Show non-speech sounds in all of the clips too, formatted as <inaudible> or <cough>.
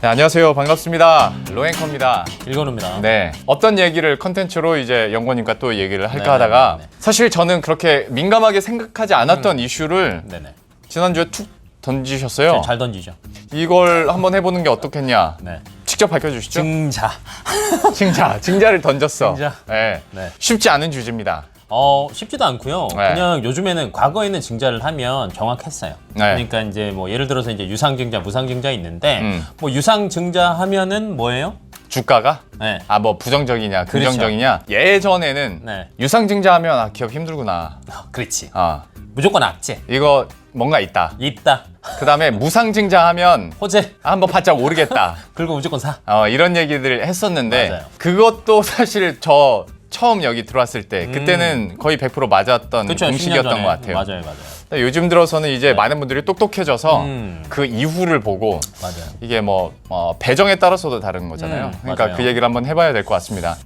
네, 안녕하세요. 반갑습니다. 로앵커입니다. 일건우입니다. 네. 어떤 얘기를 컨텐츠로 이제 영권님과 또 얘기를 할까 네네네네. 하다가 사실 저는 그렇게 민감하게 생각하지 않았던 이슈를 네네. 지난주에 툭 던지셨어요. 잘 던지죠. 이걸 한번 해보는 게 어떻겠냐. 네. 직접 밝혀주시죠. 증자. <laughs> 징자. 징자를 던졌어. 징자. 네. 네. 쉽지 않은 주제입니다. 어 쉽지도 않고요. 네. 그냥 요즘에는 과거에는 증자를 하면 정확했어요. 네. 그러니까 이제 뭐 예를 들어서 이제 유상 증자, 무상 증자 있는데 음. 뭐 유상 증자 하면은 뭐예요? 주가가 네. 아 뭐 부정적이냐 긍정적이냐 예전에는 네. 유상증자하면 아 기업 힘들구나 어, 그렇지. 아 무조건 악재. 이거 뭔가 있다 있다. 그 다음에 무상증자하면 <laughs> 호재. 아, 한번 바짝 오르겠다 <laughs> 긁고 무조건 사. 어, 이런 얘기들을 했었는데 맞아요. 그것도 사실 저 처음 여기 들어왔을 때 그때는 거의 100% 맞았던. 10년 공식이었던 전에. 것 같아요 맞아요, 맞아요. 근데 요즘 들어서는 이제 많은 분들이 똑똑해져서 음. 그 이후를 보고 맞아요. 이게 뭐 어, 배정에 따라서도 다른 거잖아요. 음, 그러니까 맞아요. 그 얘기를 한번 해봐야 될 것 같습니다.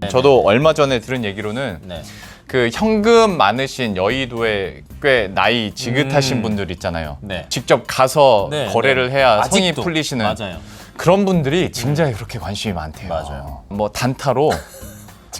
네네. 저도 얼마 전에 들은 얘기로는 네. 그 현금 많으신 여의도에 꽤 나이 지긋하신 음. 분들 있잖아요. 네. 직접 가서 네, 거래를 네. 해야 성이 아직도. 풀리시는 맞아요. 그런 분들이 증자에 그렇게 관심이 많대요. 맞아요. 뭐 단타로 <laughs>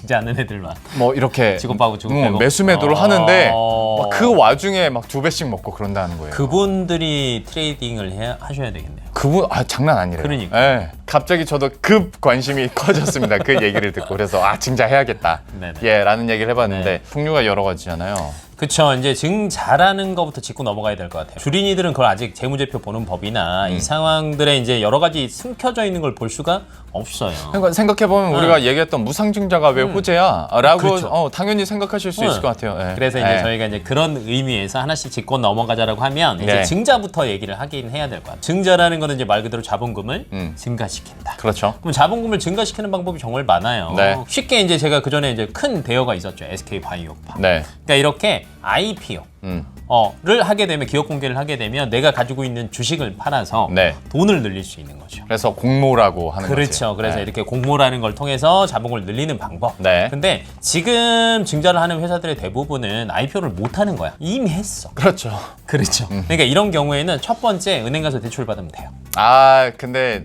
증자 않는 애들만. 뭐 이렇게 <laughs> 직업하고 직업 음, 빼고. 매수 매도를 어. 하는데 막그 와중에 막 두 배씩 먹고 그런다는 거예요. 그분들이 트레이딩을 해, 하셔야 되겠네요. 그분 아 장난 아니래요. 그러니까. 예. 갑자기 저도 급 관심이 <laughs> 커졌습니다. 그 얘기를 듣고 그래서 아 증자해야겠다. 네네. 예라는 얘기를 해봤는데 네. 풍류가 여러 가지잖아요. 그쵸 이제 증자라는 것부터 짚고 넘어가야 될 것 같아요 주린이들은 그걸 아직 재무제표 보는 법이나 음. 이 상황들에 이제 여러 가지 숨겨져 있는 걸 볼 수가 없어요 그러니까 생각해 보면 우리가 얘기했던 무상증자가 왜 호재야?라고 그렇죠. 어, 당연히 생각하실 수 응. 있을 것 같아요. 예. 그래서 이제 예. 저희가 이제 그런 의미에서 하나씩 짚고 넘어가자라고 하면 이제 네. 증자부터 얘기를 하긴 해야 될 것 같아요 증자라는 거는 이제 말 그대로 자본금을 음. 증가시킨다 그렇죠. 그럼 자본금을 증가시키는 방법이 정말 많아요 네. 쉽게 이제 제가 그 전에 이제 큰 대여가 있었죠 SK 바이오파 네. 그러니까 이렇게 IPO 음. 어를 하게 되면 기업 공개를 하게 되면 내가 가지고 있는 주식을 팔아서 네. 돈을 늘릴 수 있는 거죠. 그래서 공모라고 하는 거죠. 그렇죠. 그래서 네. 이렇게 공모라는 걸 통해서 자본을 늘리는 방법. 네. 근데 지금 증자를 하는 회사들의 대부분은 IPO를 못 하는 거야. 이미 했어. 그렇죠. 그렇죠. 음. 그러니까 이런 경우에는 첫 번째 은행 가서 대출 받으면 돼요. 아 근데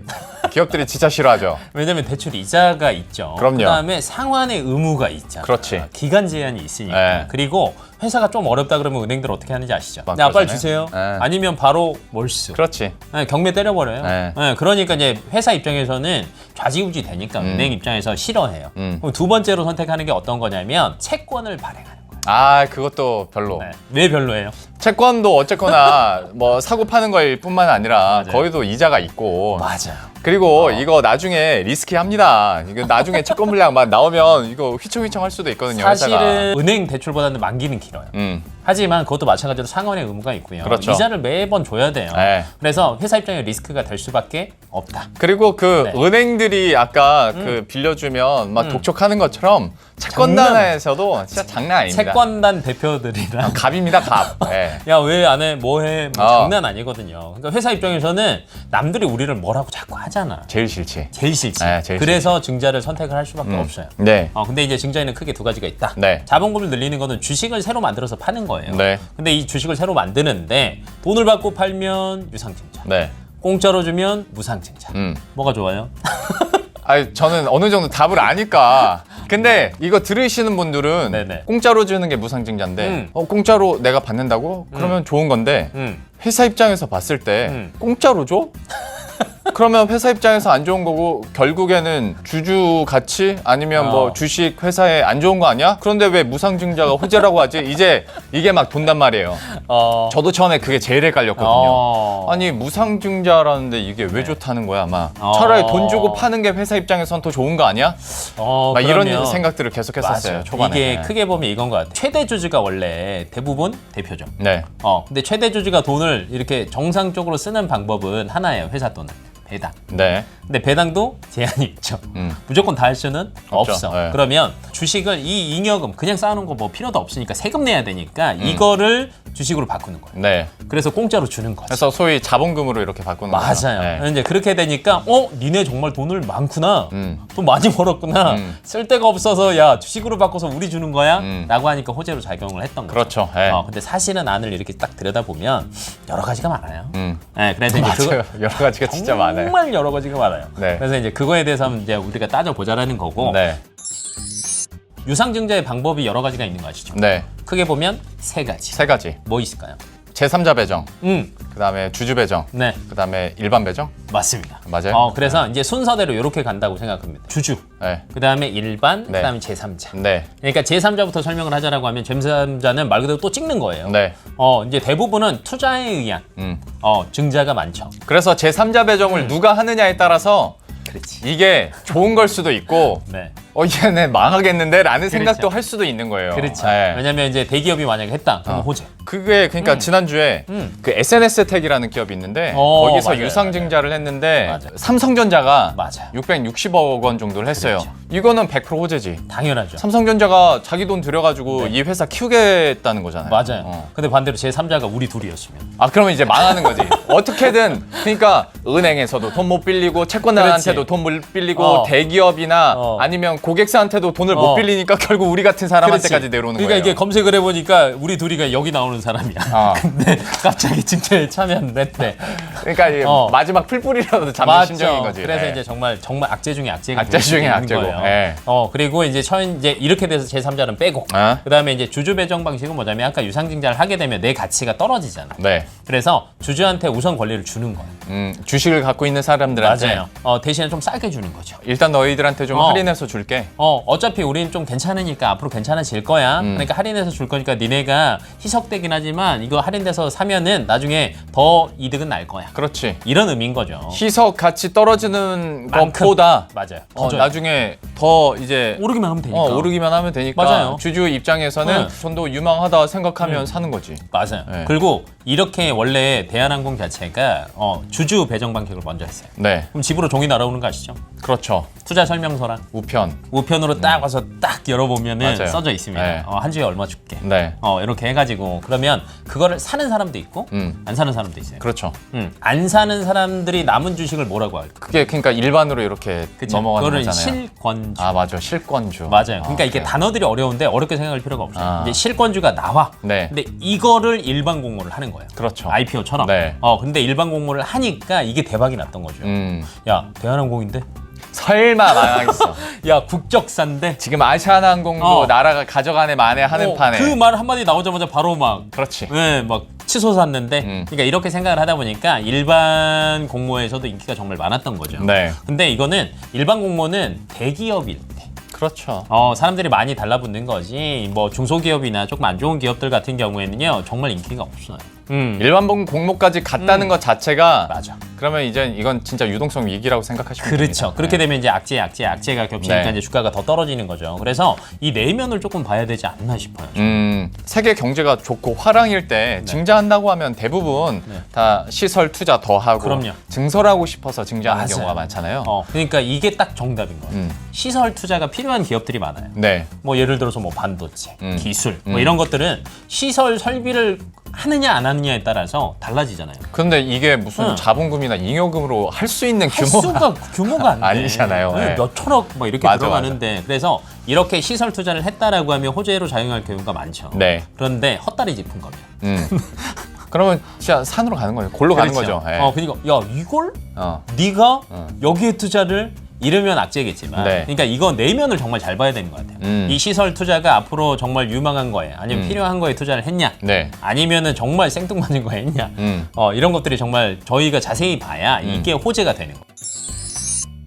기업들이 진짜 싫어하죠. 왜냐면 대출 이자가 있죠. 그럼요. 그다음에 상환의 의무가 있잖아. 그렇지. 기간 제한이 있으니까. 네. 그리고 회사가 좀 어렵다 그러면 은행들 어떻게 하는지 아시죠? 막 야 빨리 그러잖아요. 주세요. 네. 아니면 바로 몰수. 그렇지. 네, 경매 때려버려요. 네. 네, 그러니까 이제 회사 입장에서는 좌지우지 되니까 은행 입장에서 싫어해요. 음. 그럼 두 번째로 선택하는 게 어떤 거냐면 채권을 발행하는 거예요. 아 그것도 별로. 네. 왜 별로예요? 채권도 어쨌거나 뭐 사고 파는 거일 뿐만 아니라 <laughs> 맞아요. 거기도 이자가 있고 맞아요. 그리고 이거 나중에 리스키합니다. 이거 나중에 채권 물량 막 나오면 이거 휘청휘청 할 수도 있거든요. 회사가. 사실은 은행 대출보다는 만기는 길어요. 음. 하지만 그것도 마찬가지로 상환의 의무가 있고요. 그렇죠. 이자를 매번 줘야 돼요. 네. 그래서 회사 입장에 리스크가 될 수밖에 없다. 그리고 그 네. 음. 은행들이 아까 그 빌려주면 막 독촉하는 것처럼 채권단에서도 진짜 장난 아닙니다. 채권단 대표들이랑 갑입니다, 갑. <laughs> 네. 야왜 안 해? 뭐 해? 뭐 어. 장난 아니거든요. 그러니까 회사 입장에서는 남들이 우리를 뭐라고 자꾸 하잖아. 제일 싫지. 제일 싫지. 네, 제일 그래서 증자를 선택을 할 수밖에 없어요. 네. 어, 근데 이제 증자에는 크게 두 가지가 있다. 네. 자본금을 늘리는 거는 주식을 새로 만들어서 파는 거예요. 네. 근데 이 주식을 새로 만드는데 돈을 받고 팔면 유상증자. 네. 공짜로 주면 무상증자. 음. 뭐가 좋아요? <laughs> 아 저는 어느 정도 답을 아니까. 근데 이거 들으시는 분들은 네네. 공짜로 주는 게 무상증자인데 음. 어, 공짜로 내가 받는다고? 그러면 좋은 건데 음. 회사 입장에서 봤을 때 음. 공짜로 줘? 그러면 회사 입장에서 안 좋은 거고 결국에는 주주 가치 아니면 어. 뭐 주식 회사에 안 좋은 거 아니야? 그런데 왜 무상증자가 호재라고 하지? 이제 이게 막 돈단 말이에요. 어. 저도 처음에 그게 제일 헷갈렸거든요. 어. 아니 무상증자라는데 이게 왜 좋다는 거야? 아마 어. 차라리 돈 주고 파는 게 회사 입장에선 더 좋은 거 아니야? 어, 막 이런 그러면- 생각들을 계속했었어요 맞아요. 초반에. 이게 크게 보면 이건 것 같아요. 최대 주주가 원래 대부분 대표죠. 네. 어, 근데 최대 주주가 돈을 이렇게 정상적으로 쓰는 방법은 하나예요. 회사 돈을. 배당. 네. 근데 배당도 제한이 있죠. 음. 무조건 다 할 수는 없죠. 없어. 네. 그러면 주식을 이 잉여금 그냥 쌓아놓은 거 뭐 필요도 없으니까 세금 내야 되니까 음. 이거를 주식으로 바꾸는 거예요. 네. 그래서 공짜로 주는 거죠. 그래서 소위 자본금으로 이렇게 바꾸는 거죠. 맞아요. 네. 이제 그렇게 되니까 어 니네 정말 돈을 많구나. 음. 돈 많이 벌었구나. 음. 쓸 데가 없어서 야 주식으로 바꿔서 우리 주는 거야. 음. 라고 하니까 호재로 작용을 했던 거죠. 그렇죠. 네. 어, 근데 사실은 안을 이렇게 딱 들여다 보면 여러 가지가 많아요. 음. 네, 그래서 이제 <laughs> 맞아요. 여러 가지가 진짜 많아요. 정말 여러 가지가 많아요. 네. 그래서 이제 그거에 대해서 한번 이제 우리가 따져보자라는 거고 네. 유상증자의 방법이 여러 가지가 있는 거 아시죠? 네. 크게 보면 세 가지. 세 가지. 뭐 있을까요? 제3자 배정, 음, 그 다음에 주주 배정, 네, 그 다음에 일반 배정. 맞습니다. 맞아요? 어, 그래서 이제 순서대로 이렇게 간다고 생각합니다. 주주, 네. 그 다음에 일반, 네. 그 다음에 제3자. 네. 그러니까 제3자부터 설명을 하자라고 하면 제3자는 말 그대로 또 찍는 거예요. 네. 어, 이제 대부분은 투자에 의한 음. 어, 증자가 많죠. 그래서 제3자 배정을 누가 하느냐에 따라서 그렇지. 이게 좋은 걸 수도 있고 <laughs> 네. 어 얘네 망하겠는데 라는 생각도 그렇죠. 할 수도 있는 거예요. 그렇죠. 네. 왜냐면 이제 대기업이 만약에 했다. 그러면 어. 호재. 그게 그러니까 지난주에 음. 그 SNS 택이라는 기업이 있는데 어, 거기서 맞아요, 유상증자를 했는데 맞아요. 삼성전자가 맞아요. 660억 원 정도를 했어요. 그렇죠. 이거는 100% 호재지. 당연하죠. 삼성전자가 자기 돈 들여가지고 이 회사 키우겠다는 거잖아요. 네. 맞아요. 어. 근데 반대로 제 3자가 우리 둘이었으면. 아 그러면 이제 망하는 거지. <laughs> 어떻게든 그러니까 은행에서도 돈 못 빌리고 채권단한테도. 돈 못 빌리고 어. 대기업이나 어. 아니면 고객사한테도 돈을 어. 못 빌리니까 결국 우리 같은 사람한테까지 그렇지. 내려오는 그러니까 거예요. 이게 검색을 해보니까 우리 둘이가 여기 나오는 사람이야. 어. <laughs> 근데 갑자기 증자에 참여를 했대. 그러니까 이게 어. 마지막 풀뿌리라도 잡는 맞죠. 심정인 거지. 그래서 네. 이제 정말 정말 악재 중에 악재가 악재 될 수도 중에 있는 악재고. 거예요. 예. 어 그리고 이제 처 이제 이렇게 돼서 제3자는 빼고 어? 그다음에 이제 주주 배정 방식은 뭐냐면 아까 유상증자를 하게 되면 내 가치가 떨어지잖아. 네. 그래서 주주한테 우선 권리를 주는 거예요. 음, 주식을 갖고 있는 사람들한테 맞아요. 어, 대신에 좀 싸게 주는 거죠. 일단 너희들한테 좀 어. 할인해서 줄게. 어, 어차피 우리는 좀 괜찮으니까 앞으로 괜찮아질 거야. 음. 그러니까 할인해서 줄 거니까 니네가 희석되긴 하지만 이거 할인돼서 사면은 나중에 더 이득은 날 거야. 그렇지. 이런 의미인 거죠. 희석 가치 떨어지는 만큼. 것보다 맞아요. 어, 더. 나중에 더 이제 오르기만 하면 되니까. 어, 오르기만 하면 되니까 맞아요. 주주 입장에서는 네. 전도 유망하다 생각하면 사는 거지. 맞아요. 네. 그리고 이렇게 원래 대한항공 자체가 어, 주주 배정 방식을 먼저 했어요. 네, 그럼 집으로 종이 날아오는 거 아시죠? 그렇죠. 투자 설명서랑 우편. 우편으로 딱 와서 딱 열어보면은 음. 맞아요. 써져 있습니다. 네. 어, 한 주에 얼마 줄게. 네, 어, 이렇게 해가지고 그러면 그거를 사는 사람도 있고 음. 안 사는 사람도 있어요. 그렇죠. 음, 안 사는 사람들이 남은 주식을 뭐라고 할까? 그게 그러니까 일반으로 이렇게 그쵸? 넘어가는 그거를 거잖아요. 실권주. 아 맞아, 실권주. 맞아요. 그러니까 아, 이게 그래요. 단어들이 어려운데 어렵게 생각할 필요가 없어요. 아. 이제 실권주가 나와. 네, 근데 이거를 일반 공모를 하는 거예요. 그렇죠. IPO처럼. 네. 어, 근데 일반 공모를 하니 까 이게 대박이 났던 거죠. 음, 야, 대한항공인데? 설마 망하겠어. <laughs> 야, 국적사인데? 지금 아시아나항공도 어. 나라가 가져가네 만에 하는 어, 판에. 그 말 한마디 나오자마자 바로 막 그렇지. 네, 막 치솟 샀는데 음. 그러니까 이렇게 생각을 하다 보니까 일반 공모에서도 인기가 정말 많았던 거죠. 네, 근데 이거는 일반 공모는 대기업일 때 그렇죠. 어, 사람들이 많이 달라붙는 거지. 뭐 중소기업이나 조금 안 좋은 기업들 같은 경우에는요, 정말 인기가 없어요. 음, 일반 공- 공모까지 갔다는 것 자체가 맞아. 그러면 이제 이건 진짜 유동성 위기라고 생각하시면 그렇죠. 됩니다. 그렇게 네. 되면 이제 악재, 악재, 악재가 겹치니까 네. 이제 주가가 더 떨어지는 거죠. 그래서 이 내면을 조금 봐야 되지 않나 싶어요. 음, 세계 경제가 좋고 화랑일 때 증자한다고 하면 대부분 네. 다 시설 투자 더 하고 그럼요. 증설하고 싶어서 증자하는 맞아요. 경우가 많잖아요. 어, 그러니까 이게 딱 정답인 거예요. 음. 시설 투자가 필요한 기업들이 많아요. 네. 뭐 예를 들어서 뭐 반도체, 음. 기술, 뭐 음. 이런 것들은 시설 설비를 하느냐 안 하느냐에 따라서 달라지잖아요. 근데 이게 무슨 응. 자본금이 나 잉여금으로 할 수 있는 할 규모가 수가 규모가 안 돼. 아니잖아요. 네, 네. 몇 천억 뭐 이렇게 맞아, 들어가는데 그래서 이렇게 시설 투자를 했다라고 하면 호재로 작용할 경우가 많죠. 네. 그런데 헛다리 짚은 거면. 음. 그러면 진짜 산으로 가는 거예요. 골로 가는 그렇죠. 거죠. 예. 어, 그러니까 야 이걸 어. 네가 어. 여기에 투자를 이러면 악재겠지만, 네. 그러니까 이거 내면을 정말 잘 봐야 되는 것 같아요. 음. 이 시설 투자가 앞으로 정말 유망한 거에 아니면 음. 필요한 거에 투자를 했냐, 네. 아니면은 정말 생뚱맞은 거 했냐, 음. 어, 이런 것들이 정말 저희가 자세히 봐야 이게 호재가 되는 거예요.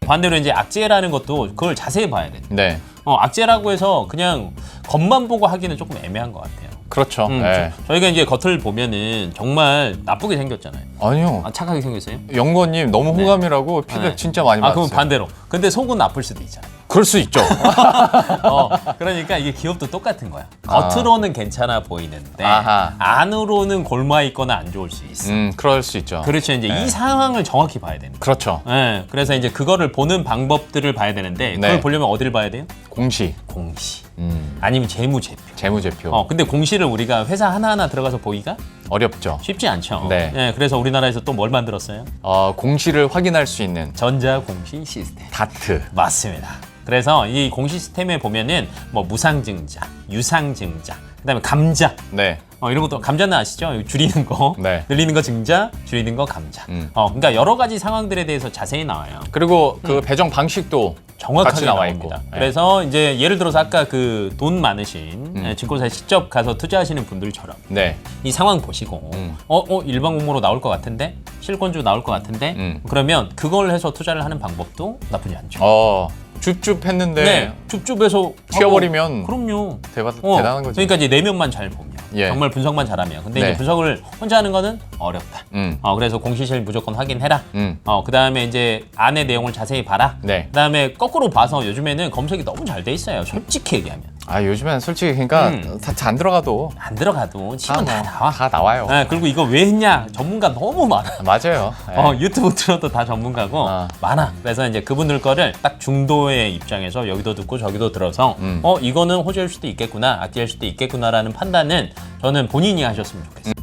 반대로 이제 악재라는 것도 그걸 자세히 봐야 돼요. 네. 어, 악재라고 해서 그냥 겉만 보고 하기는 조금 애매한 것 같아요. 그렇죠. 음, 예. 저, 희가 이제 겉을 보면은 정말 나쁘게 생겼잖아요. 아니요. 아, 착하게 생겼어요? 영건님 너무 호감이라고 피드백 네. 진짜 많이 아, 받았어요. 그럼 반대로. 근데 속은 나쁠 수도 있잖아요. 그럴 수 있죠. <laughs> 어, 그러니까 이게 기업도 똑같은 거야. 겉으로는 괜찮아 보이는데 아하. 안으로는 골마 있거나 안 좋을 수 있어. 음, 그럴 수 있죠. 그렇죠. 이제 네. 이 상황을 정확히 봐야 되는 거예요. 그렇죠. 네, 그래서 이제 그거를 보는 방법들을 봐야 되는데 그걸 네. 보려면 어디를 봐야 돼요? 공시, 공시. 음, 아니면 재무제표. 재무제표 어, 근데 공시를 우리가 회사 하나하나 들어가서 보기가 어렵죠. 쉽지 않죠. 네. 그래서 우리나라에서 또 뭘 만들었어요? 어, 공시를 확인할 수 있는 전자공시 시스템. 다트. 맞습니다. 그래서 이 공시 시스템에 보면은 뭐 무상증자, 유상증자, 그다음에 감자, 네. 어, 이런 것도 감자는 아시죠? 줄이는 거, <laughs> 네. 늘리는 거 증자, 줄이는 거 감자. 음. 어, 그러니까 여러 가지 상황들에 대해서 자세히 나와요. 그리고 그 배정 방식도 음. 정확하게 같이 나와 나옵니다. 있고. 네. 그래서 이제 예를 들어서 아까 그 돈 많으신 음. 예, 증권사에 직접 가서 투자하시는 분들처럼 네. 이 상황 보시고 음. 어, 어 일반 공모로 나올 것 같은데 실권주 나올 것 같은데 음. 그러면 그걸 해서 투자를 하는 방법도 나쁘지 않죠. 어, 줍줍 했는데 네, 줍줍해서 튀어버리면 하고, 그럼요. 대박 어, 대단한 거죠. 그러니까 이제 내면만 잘 보면 예. 정말 분석만 잘하면 근데 네. 이제 분석을 혼자 하는 거는 어렵다. 음. 어, 그래서 공시실 무조건 확인해라. 음. 어, 그 다음에 이제 안에 내용을 자세히 봐라. 네. 그 다음에 거꾸로 봐서 요즘에는 검색이 너무 잘 돼 있어요. 솔직히 얘기하면. 아, 요즘엔 솔직히 그러니까 음. 다안 들어가도 안 들어가도 치면 다, 뭐, 나와. 다 나와요. 네, 그리고 이거 왜 했냐? 전문가 너무 많아. 맞아요. 네. <laughs> 어, 유튜브 틀어도 다 전문가고 아. 많아. 그래서 이제 그분들 거를 딱 중도의 입장에서 여기도 듣고 저기도 들어서 음. 어 이거는 호재일 수도 있겠구나, 악재일 수도 있겠구나라는 판단은 저는 본인이 하셨으면 좋겠어요.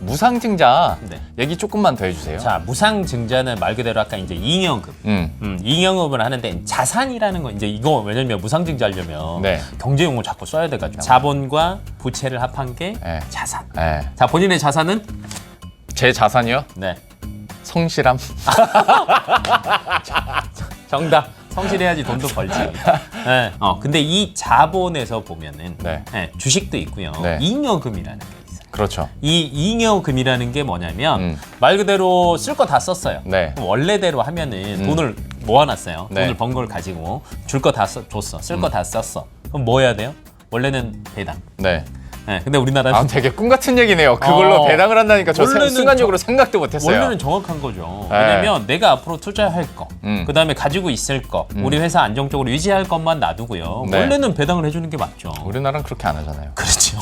무상증자 네. 얘기 조금만 더 해주세요. 자, 무상증자는 말 그대로 아까 이제 잉여금. 음. 음, 잉여금을 하는데 자산이라는 건 이제 이거 왜냐면 무상증자 하려면 네. 경제 용어 자꾸 써야 돼가지고 자본과 부채를 합한 게 네. 자산. 네. 자 본인의 자산은 제 자산이요? 네 성실함. <laughs> 정답. 성실해야지 돈도 벌지. 네. 어 근데 이 자본에서 보면은 네. 네, 주식도 있고요. 네. 잉여금이라는 게. 그렇죠. 이 잉여금이라는 게 뭐냐면 음. 말 그대로 쓸 거 다 썼어요. 네. 그럼 원래대로 하면은 돈을 모아놨어요. 네. 돈을 번 걸 가지고 줄 거 다 줬어. 쓸 거 다 썼어. 그럼 뭐 해야 돼요? 원래는 배당. 네. 네, 근데 우리나라는 아, 되게 꿈 같은 얘기네요. 그걸로 어. 배당을 한다니까 저 원래는 순간적으로 생각도 못했어요. 원래는 정확한 거죠. 네. 왜냐면 내가 앞으로 투자할 거, 음. 그 다음에 가지고 있을 거, 우리 회사 안정적으로 유지할 것만 놔두고요. 네. 원래는 배당을 해주는 게 맞죠. 우리나라는 그렇게 안 하잖아요. 그렇죠.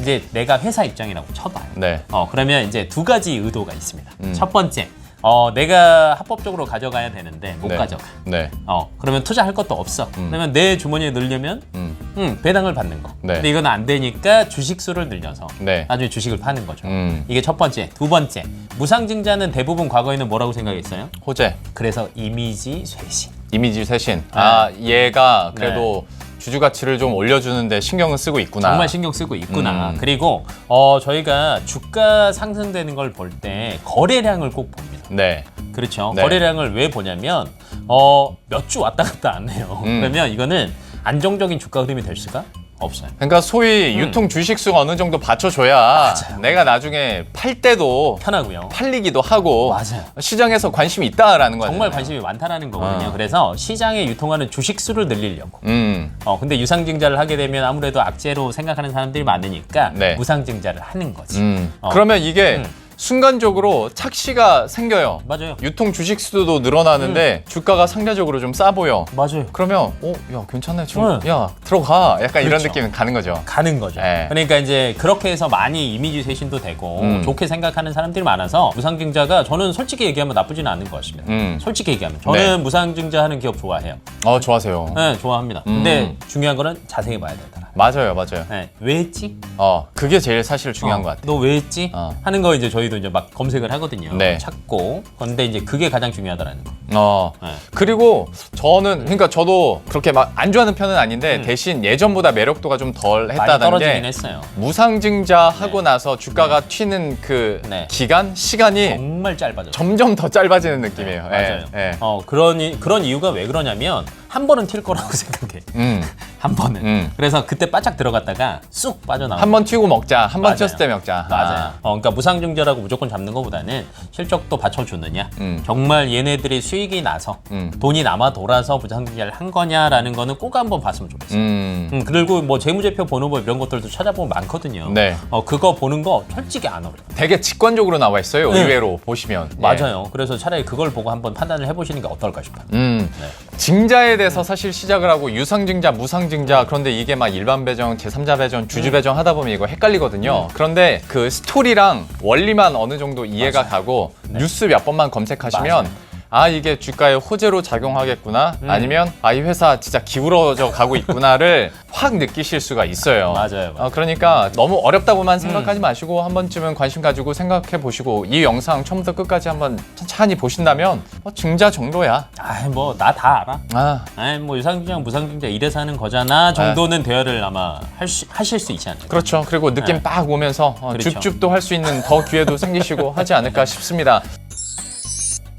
이제 내가 회사 입장이라고 쳐봐요. 네. 어, 그러면 이제 두 가지 의도가 있습니다. 음. 첫 번째, 어, 내가 합법적으로 가져가야 되는데 못 네. 가져가. 네. 어, 그러면 투자할 것도 없어. 그러면 내 주머니에 넣으려면 음. 음, 배당을 받는 거. 네. 근데 이건 안 되니까 주식 수를 늘려서 네. 나중에 주식을 파는 거죠. 음. 이게 첫 번째. 두 번째, 무상증자는 대부분 과거에는 뭐라고 생각했어요? 호재. 그래서 이미지 쇄신. 이미지 쇄신. 아, 얘가 네. 그래도 주주 가치를 좀 올려주는데 신경을 쓰고 있구나. 정말 신경 쓰고 있구나. 음. 그리고 어, 저희가 주가 상승되는 걸 볼 때 거래량을 꼭 봅니다. 네. 그렇죠. 네. 거래량을 왜 보냐면 어, 몇 주 왔다 갔다 안 해요. 음. 그러면 이거는 안정적인 주가 흐름이 될 수가 없어요. 그러니까 소위 유통 주식수가 어느 정도 받쳐줘야 내가 나중에 팔 때도 편하고요. 팔리기도 하고 맞아요. 시장에서 관심이 있다라는 거예요. 정말 관심이 많다라는 거거든요. 어. 그래서 시장에 유통하는 주식 수를 늘리려고. 음. 어 근데 유상증자를 하게 되면 아무래도 악재로 생각하는 사람들이 많으니까 네. 무상증자를 하는 거지. 음. 어. 그러면 이게 음. 순간적으로 착시가 생겨요. 맞아요. 유통 주식 수도 늘어나는데 주가가 상대적으로 좀 싸 보여. 맞아요. 그러면 어, 야 괜찮네. 지금 응. 야 들어가. 약간 이런 그렇죠. 느낌 가는 거죠. 가는 거죠. 네. 그러니까 이제 그렇게 해서 많이 이미지 쇄신도 되고 음. 좋게 생각하는 사람들이 많아서 무상증자가 저는 솔직히 얘기하면 나쁘지는 않은 것 같습니다. 음. 솔직히 얘기하면 저는 네. 무상증자 하는 기업 좋아해요. 어 좋아하세요. 네, 좋아합니다. 음. 근데 중요한 거는 자세히 봐야 된다. 맞아요, 맞아요. 네, 왜 했지? 어 그게 제일 사실 중요한 어, 것 같아요. 너 왜 했지? 어. 하는 거 이제 저희도 이제 막 검색을 하거든요. 네. 찾고. 그런데 이제 그게 가장 중요하다라는 거. 어 네. 그리고 저는 그러니까 저도 그렇게 막 안 좋아하는 편은 아닌데 음. 대신 예전보다 매력도가 좀 덜 많이 했다는 떨어지긴 게 했어요. 무상증자 하고 네. 나서 주가가 튀는 그 네. 기간 시간이 정말 짧아졌어요. 점점 더 짧아지는 느낌이에요. 예, 맞아요. 예. 어 그런 이- 그런 이유가 왜 그러냐면 한 번은 튈 거라고 <laughs> 생각해. 음. 한 번은. 음. 그래서 그때 바짝 들어갔다가 쑥 빠져나와. 한번 튀고 먹자. 한 번 맞아요. 튀었을 때 먹자. 맞아요. 아. 어, 그러니까 무상증자라고 무조건 잡는 것보다는 실적도 받쳐주느냐, 음. 정말 얘네들이 수익이 나서 음. 돈이 남아 돌아서 무상증자를 한 거냐라는 거는 꼭 한번 봤으면 좋겠어요. 음. 음, 그리고 뭐 재무제표 번호법 이런 것들도 찾아보면 많거든요. 네. 어, 그거 보는 거 솔직히 안 어려워요. 되게 직관적으로 나와 있어요. 네. 의외로 보시면. 예. 맞아요. 그래서 차라리 그걸 보고 한번 판단을 해보시는 게 어떨까 싶어요. 음. 네. 증자에 대해서 사실 시작을 하고 유상증자, 무상증자 그런데 이게 막 일반 배정, 제3자 배정, 주주 음. 배정 하다 보면 이거 헷갈리거든요. 그런데 그 스토리랑 원리만 어느 정도 이해가 가고 뉴스 몇 번만 검색하시면 맞 아 이게 주가에 호재로 작용하겠구나 음. 아니면 아 이 회사 진짜 기울어져 가고 있구나를 <laughs> 확 느끼실 수가 있어요. 맞아요, 맞아요. 어, 그러니까 너무 어렵다고만 생각하지 마시고 한 번쯤은 관심 가지고 생각해 보시고 이 영상 처음부터 끝까지 한번 천천히 보신다면 어, 증자 정도야. 아, 뭐나 다 알아. 아 아이 뭐 유상증자 무상증자 이래서 하는 거잖아 정도는 대화를 아마 할 수, 하실 수 있지 않을까. 그렇죠. 그리고 느낌 네. 빡 오면서 어, 그렇죠. 줍줍도 할 수 있는 더 기회도 생기시고 하지 않을까 <laughs> 싶습니다.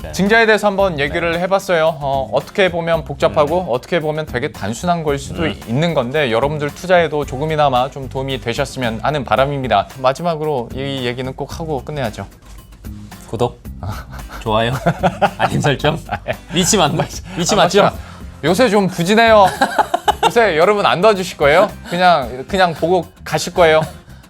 네. 증자에 대해서 한번 얘기를 해봤어요. 어, 떻게 보면 복잡하고 어떻게 보면 되게 단순한 걸 수도 음. 있는 건데 여러분들 투자에도 조금이나마 좀 도움이 되셨으면 하는 바람입니다. 마지막으로 이 얘기는 꼭 하고 끝내야죠. 구독, 좋아요, 알림 설정, 리치 맞 아, 맞죠? 맞죠? 요새 좀 부진해요. 요새 여러분 안 도와주실 거예요? 그냥 그냥 보고 가실 거예요?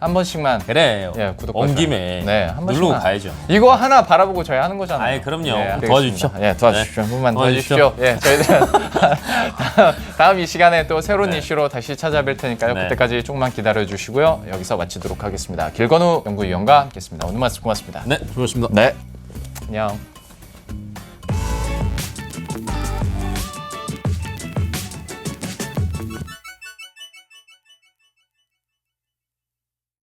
한 번씩만. 그래. 예, 구독 온 버튼. 김에 네, 한 누르고 번씩만. 가야죠. 이거 하나 바라보고 저희 하는 거잖아요. 아이, 그럼요. 알겠습니다. 도와주십시오. 예, 도와주십시오. 한 번만 도와주십시오. 도와주십시오. 예, 저희들 다음, <laughs> 다음 이 시간에 또 새로운 이슈로 다시 찾아뵐 테니까요. 네. 그때까지 조금만 기다려 주시고요. 여기서 마치도록 하겠습니다. 길건우 연구위원과 함께했습니다. 오늘 말씀 고맙습니다. 네, 수고하셨습니다. 네, 안녕.